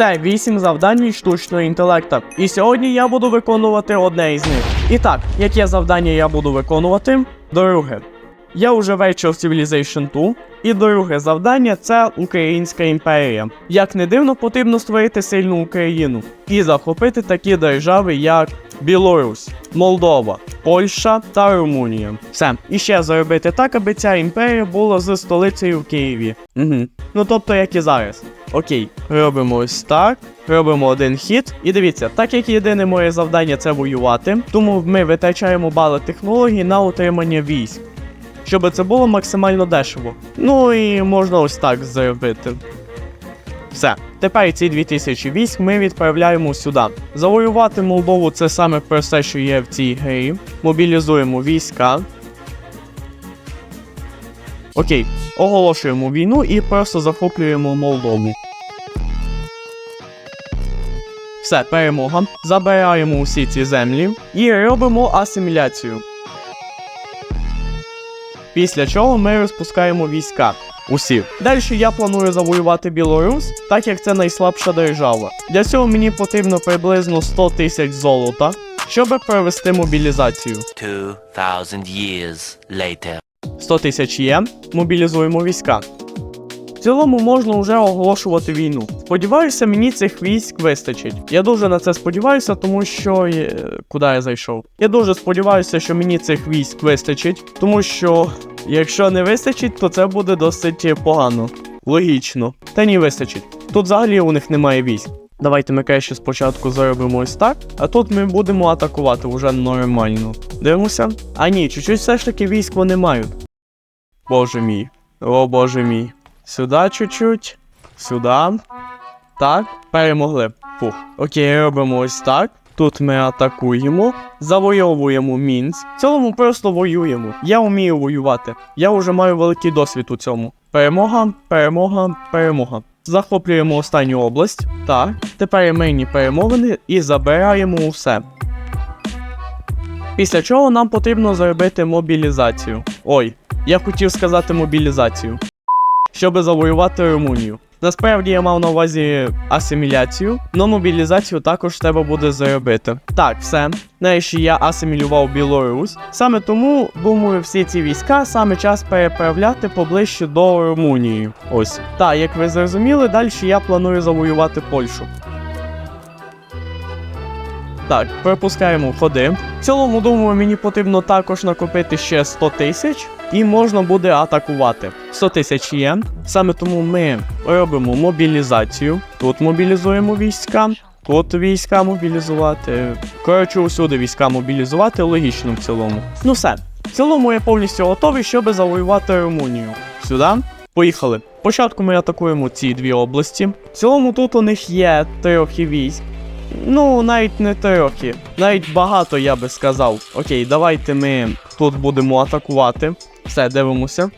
Це 8 завдань від штучного інтелекта. І сьогодні я буду виконувати одне із них. І так, яке завдання я буду виконувати? Друге. Я вже вивчив Civilization 2, і друге завдання це Українська імперія. Як не дивно, потрібно створити сильну Україну і захопити такі держави, як Білорусь, Молдова, Польща та Румунія. Все. І ще зробити так, аби ця імперія була з столицею в Києві. Угу. Ну тобто, як і зараз. Окей, робимо ось так. Робимо один хід. І дивіться, так як єдине моє завдання це воювати, тому ми витрачаємо бали технологій на утримання військ. Щоб це було максимально дешево. Ну і можна ось так зробити. Все. Тепер ці 2000 військ ми відправляємо сюди. Завоювати Молдову це саме просте, що є в цій грі. Мобілізуємо війська. Окей, оголошуємо війну і просто захоплюємо Молдову. Все, перемога. Забираємо усі ці землі і робимо асиміляцію. Після чого ми розпускаємо війська. Усі. Далі я планую завоювати Білорусь, так як це найслабша держава. Для цього мені потрібно приблизно 100 тисяч золота, щоб провести мобілізацію. 2,000 years later. 100 тисяч є, мобілізуємо війська. В цілому можна вже оголошувати війну. Сподіваюся, мені цих військ вистачить. Я дуже на це сподіваюся, тому що е, куди я зайшов. Я дуже сподіваюся, що мені цих військ вистачить, тому що якщо не вистачить, то це буде досить погано. Логічно. Та ні, вистачить. Тут взагалі у них немає військ. Давайте ми краще спочатку зробимо ось так, а тут ми будемо атакувати вже нормально. Дивимося. А ні, чуть-чуть все ж таки військ вони мають. Боже мій. О боже мій. Сюди чуть-чуть. Сюди. Так, перемогли. Фух. Окей, робимо ось так. Тут ми атакуємо, завойовуємо Мінськ. В цілому просто воюємо. Я вмію воювати. Я вже маю великий досвід у цьому. Перемога, перемога, перемога. Захоплюємо останню область. Так. Тепер мейні перемовини і забираємо усе. Після чого нам потрібно зробити мобілізацію. Ой, я хотів сказати мобілізацію. Щоб завоювати Румунію. Насправді я мав на увазі асиміляцію, но мобілізацію також треба буде зробити. Так, все. Нарешті я асимілював Білорусь. Саме тому, думаю, всі ці війська саме час переправляти поближче до Румунії. Ось. Так, як ви зрозуміли, далі я планую завоювати Польщу. Так, пропускаємо ходи. В цілому, думаю, мені потрібно також накопити ще 100 тисяч, і можна буде атакувати. 100 тисяч є. Саме тому ми робимо мобілізацію. Тут мобілізуємо війська, тут війська мобілізувати. Коротше, усюди війська мобілізувати, логічно в цілому. Ну все. В цілому я повністю готовий, щоб завоювати Румунію. Сюди. Поїхали. Спочатку ми атакуємо ці дві області. В цілому тут у них є трохи військ. Ну, навіть не трохи. Навіть багато, я би сказав. Окей, давайте ми тут будемо атакувати. Все, дивимося.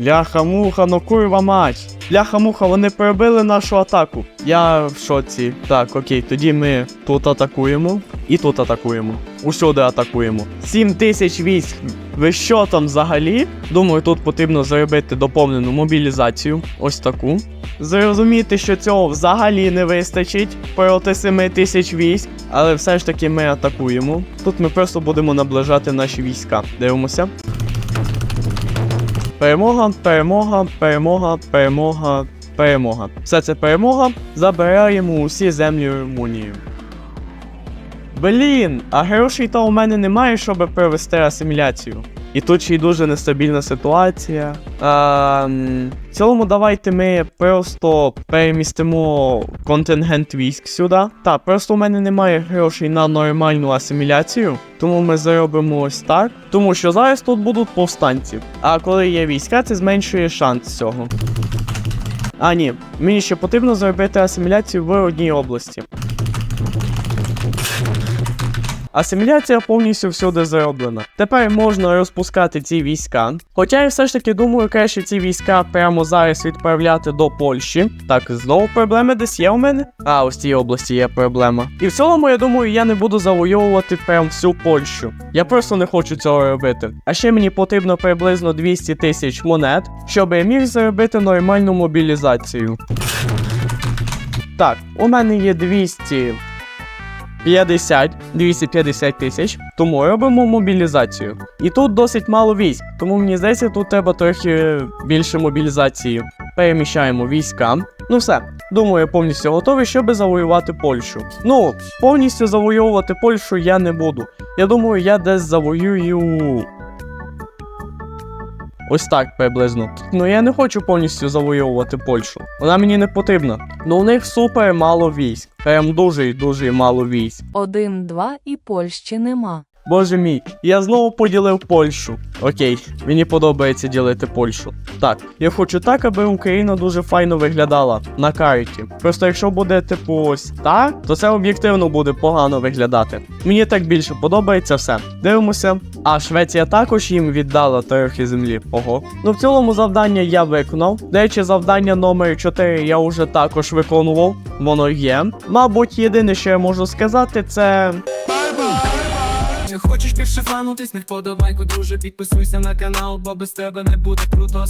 Ляха-муха, ну курва мать. Ляха-муха, вони перебили нашу атаку. Я в шоці. Так, окей, тоді ми тут атакуємо і тут атакуємо. Усюди атакуємо. 7 тисяч військ. Ви що там взагалі? Думаю, тут потрібно зробити доповнену мобілізацію. Ось таку. Зрозуміти, що цього взагалі не вистачить проти 7 тисяч військ, але все ж таки ми атакуємо. Тут ми просто будемо наближати наші війська. Дивимося. Перемога, перемога, перемога, перемога, перемога. Все це перемога. Забираємо усі землі Румунії. Блін, а грошей то у мене немає, щоб провести асиміляцію. І тут ще й дуже нестабільна ситуація. А, в цілому, давайте ми просто перемістимо контингент військ сюди. Так, просто у мене немає грошей на нормальну асиміляцію, тому ми зробимо ось так. Тому що зараз тут будуть повстанці. А коли є війська, це зменшує шанс цього. А, ні, мені ще потрібно зробити асиміляцію в одній області. Асиміляція повністю всюди зроблена. Тепер можна розпускати ці війська. Хоча я все ж таки думаю, краще ці війська прямо зараз відправляти до Польщі. Так, знову проблеми десь є у мене. А, ось цій області є проблема. І в цілому, я думаю, я не буду завойовувати прям всю Польщу. Я просто не хочу цього робити. А ще мені потрібно приблизно 200 тисяч монет, щоб я міг зробити нормальну мобілізацію. Так, у мене є 200 50, 250 тисяч, тому робимо мобілізацію. І тут досить мало військ, тому мені здається, тут треба трохи більше мобілізації. Переміщаємо війська. Ну все, думаю, я повністю готовий, щоб завоювати Польщу. Ну, повністю завоювати Польщу я не буду. Я думаю, я десь завоюю. Ось так приблизно. Ну я не хочу повністю завоювати Польщу. Вона мені не потрібна. Ну у них супер мало військ. Прям дуже і дуже мало військ. Один-два і Польщі нема. Боже мій, я знову поділив Польщу. Окей, мені подобається ділити Польщу. Так, я хочу так, аби Україна дуже файно виглядала на карті. Просто якщо буде типу ось так, то це об'єктивно буде погано виглядати. Мені так більше подобається все. Дивимося. А Швеція також їм віддала трохи землі. Ого. Ну в цілому завдання я виконав. До завдання номер 4 я вже також виконував. Воно є. Мабуть, єдине, що я можу сказати, це. Хочеш більше фанутись, не вподобайку, друже, підписуйся на канал, бо без тебе не буде круто.